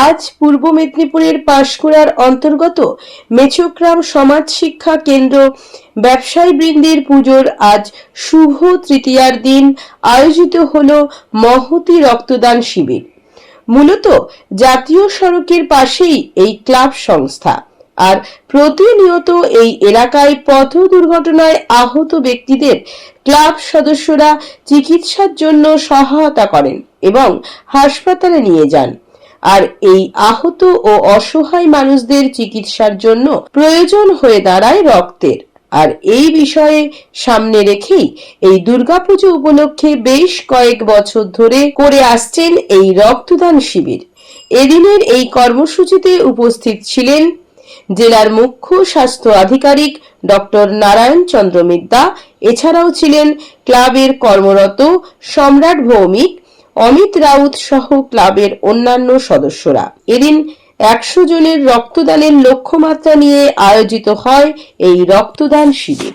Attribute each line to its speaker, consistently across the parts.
Speaker 1: আজ পূর্ব মেদিনীপুরের পাঁশকুড়ার অন্তর্গত মেচোগ্রাম সমাজ শিক্ষা কেন্দ্র ব্যবসায়ী বৃন্দের পুজোর আজ শুভ তৃতীয়ার দিন আয়োজিত হল মহতি রক্তদান শিবির। মূলত জাতীয় সড়কের পাশেই এই ক্লাব সংস্থা আর প্রতিনিয়ত এই এলাকায় পথ দুর্ঘটনায় আহত ব্যক্তিদের ক্লাব সদস্যরা চিকিৎসার জন্য সহায়তা করেন এবং হাসপাতালে নিয়ে যান। আর এই আহত ও অসহায় মানুষদের চিকিৎসার জন্য প্রয়োজন হয়ে দাঁড়ায় রক্তের। আর এই বিষয়ে সামনে রেখেই এই দুর্গাপুজো উপলক্ষে বেশ কয়েক বছর ধরে করে আসছেন এই রক্তদান শিবির। এদিনের এই কর্মসূচিতে উপস্থিত ছিলেন জেলার মুখ্য স্বাস্থ্য আধিকারিক ডক্টর নারায়ণ চন্দ্র মিদ্দা, এছাড়াও ছিলেন ক্লাবের কর্মরত সম্রাট ভৌমিক অমিত রাউত সহ ক্লাবের অন্যান্য সদস্যরা। এদিন একশো জনের রক্তদানের লক্ষ্যমাত্রা নিয়ে আয়োজিত হয় এই রক্তদান শিবির।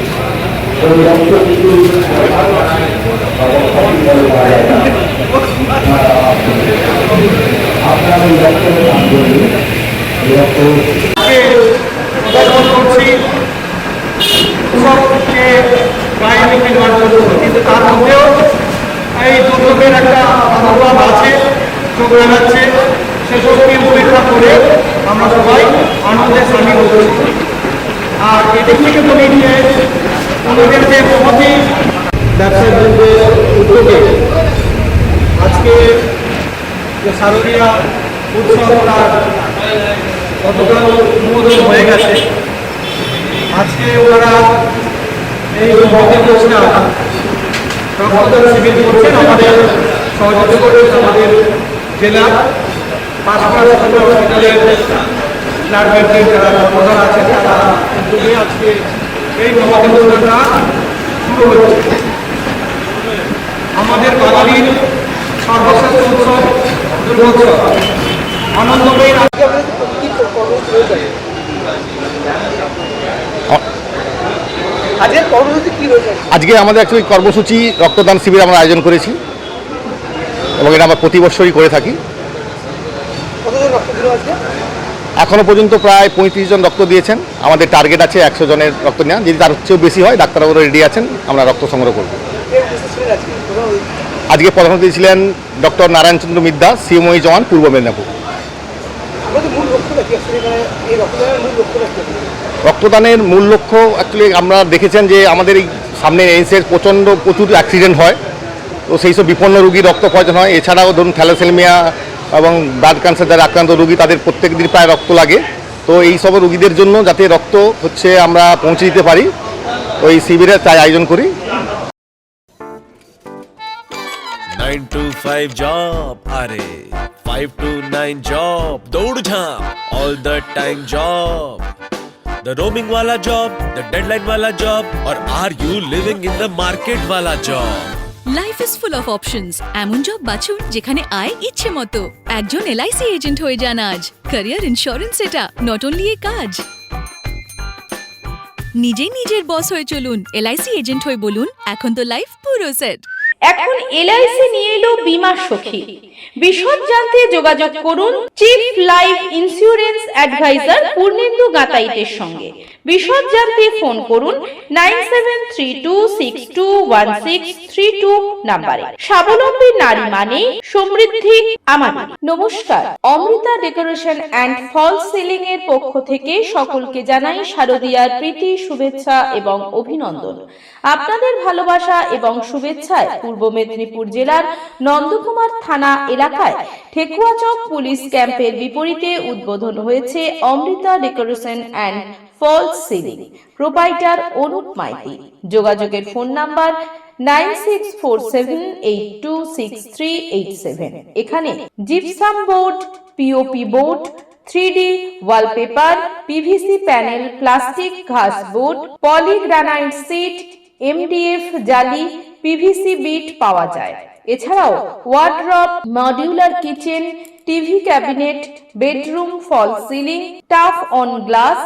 Speaker 2: মধ্যেও এই একটা মনোভাব আছে চোখ লাগাচ্ছে সেসবকে উপেক্ষা করে আমরা সবাই আনন্দে সামিল হচ্ছি। আর এদিক থেকে বলি যে আমাদের যে মহতি ব্যবসায়ীদের উদ্যোগে আজকে যে শারদীয়া উৎসব তার গতকাল অনুমোদন হয়ে গেছে। আজকে ওনারা এই মহাদিবসটা রক্তদান শিবির করছেন আমাদের সহযোগিতা করছেন আমাদের জেলা পাঁচপাড়া হসপিটালের ব্লাড যারা প্রধান আছেন, তারা উদ্যোগে আজকে এই মহাদিবসটা শুরু আমাদের বাঙালির আজকে আমাদের কি কর্মসূচি
Speaker 3: রক্তদান শিবির আমরা আয়োজন করেছি এবং এটা আমরা প্রতি বছরই করে থাকি। এখনও পর্যন্ত প্রায় পঁয়ত্রিশ জন রক্ত দিয়েছেন। আমাদের টার্গেট আছে একশো জনের রক্ত নেওয়া যদি তার চেয়েও বেশি হয় ডাক্তারবাবু রেডি আছেন আমরা রক্ত সংগ্রহ করব।
Speaker 2: আজকে কোনো
Speaker 3: আজকে প্রধান অতিথি ছিলেন ডক্টর নারায়ণচন্দ্র মিদ্যা সিএমওই জওয়ান পূর্ব মেদিনীপুর।
Speaker 2: রক্তদানের মূল
Speaker 3: লক্ষ্য অ্যাকচুয়ালি আমরা দেখেছেন যে আমাদের এই সামনে এইসের প্রচণ্ড প্রচুর অ্যাক্সিডেন্ট হয়। তো সেই সব বিপন্ন রুগীর রক্ত প্রয়োজন হয়। এছাড়াও ধরুন থ্যালাসেলমিয়া এবং ব্লাড ক্যান্সার যারা আক্রান্ত রুগী তাদের প্রত্যেক দিন প্রায় রক্ত লাগে। তো এই সব রুগীদের জন্য যাতে রক্ত হচ্ছে আমরা পৌঁছে দিতে পারি ওই শিবিরে তাই আয়োজন করি।
Speaker 4: নাইন টু ফাইভ জব আরে ফাইভ টু নাইন জব দৌড়ঝাঁপ all the time job the roaming wala job, the deadline wala job, or are you living in the market wala job?
Speaker 5: Life is full of options এমন job বাছুন যেখানে আয় ইচ্ছে মতো। একজন LIC agent হয়ে যান আজ। ক্যারিয়ার ইন্স্যুরেন্স এটা নট অনলি এ কাজ। নিজেই নিজের বস হয়ে চলুন। এলআইসি এজেন্ট হয়ে বলুন এখন তো লাইফ পুরো সেট
Speaker 6: এখন এলআইসি নিয়ে এলো বিমা সখী। বিশদ জানতে যোগাযোগ করুন chief life insurance advisor Purnendu গাতাইতের সঙ্গে। বিশদ জানতে ফোন করুন nine seven three two six two one six three two নাম্বারে। স্বাবলম্বী নারী মানে সমৃদ্ধি আমাদের। নমস্কার। Amrita decoration and false ceiling এর পক্ষ থেকে সকলকে জানাই শারদীয়ার প্রীতি, শুভেচ্ছা এবং অভিনন্দন। আপনাদের ভালোবাসা এবং শুভেচ্ছায় পূর্ব মেদিনীপুর জেলার নন্দকুমার থানা এলাকায় ঠেকুয়াচক পুলিশ ক্যাম্পের বিপরীতে উদ্বোধন হয়েছে Amrita decoration and false ceiling. Proprietor Anup Maiti. যোগাযোগের phone number nine six four seven eight two six three eight seven. এখানে gypsum board POP board, three D wallpaper PVC panel, plastic, ঘাস board, polygranite sheet MDF জালি PVC bit পাওয়া যায়। এছাড়াও wardrobe modular kitchen TV cabinet bedroom false ceiling tough অন glass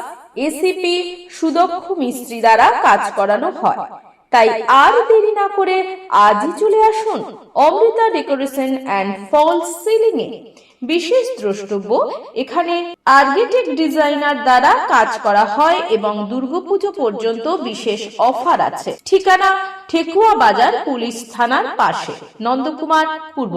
Speaker 6: ACP সুদক্ষ মিস্ত্রি দ্বারা কাজ করানো হয়। তাই আর দেরি না করে আজই চলে আসুন Amrita decoration and false ceiling এ বিশেষ দ্রষ্টব্য, এখানে আর্কিটেক্ট ডিজাইনার দ্বারা কাজ করা হয় এবং দুর্গাপুজো পর্যন্ত বিশেষ অফার আছে। ঠিকানা ঠেকুয়া বাজার পুলিশ থানার পাশে। নন্দকুমার, পূর্ব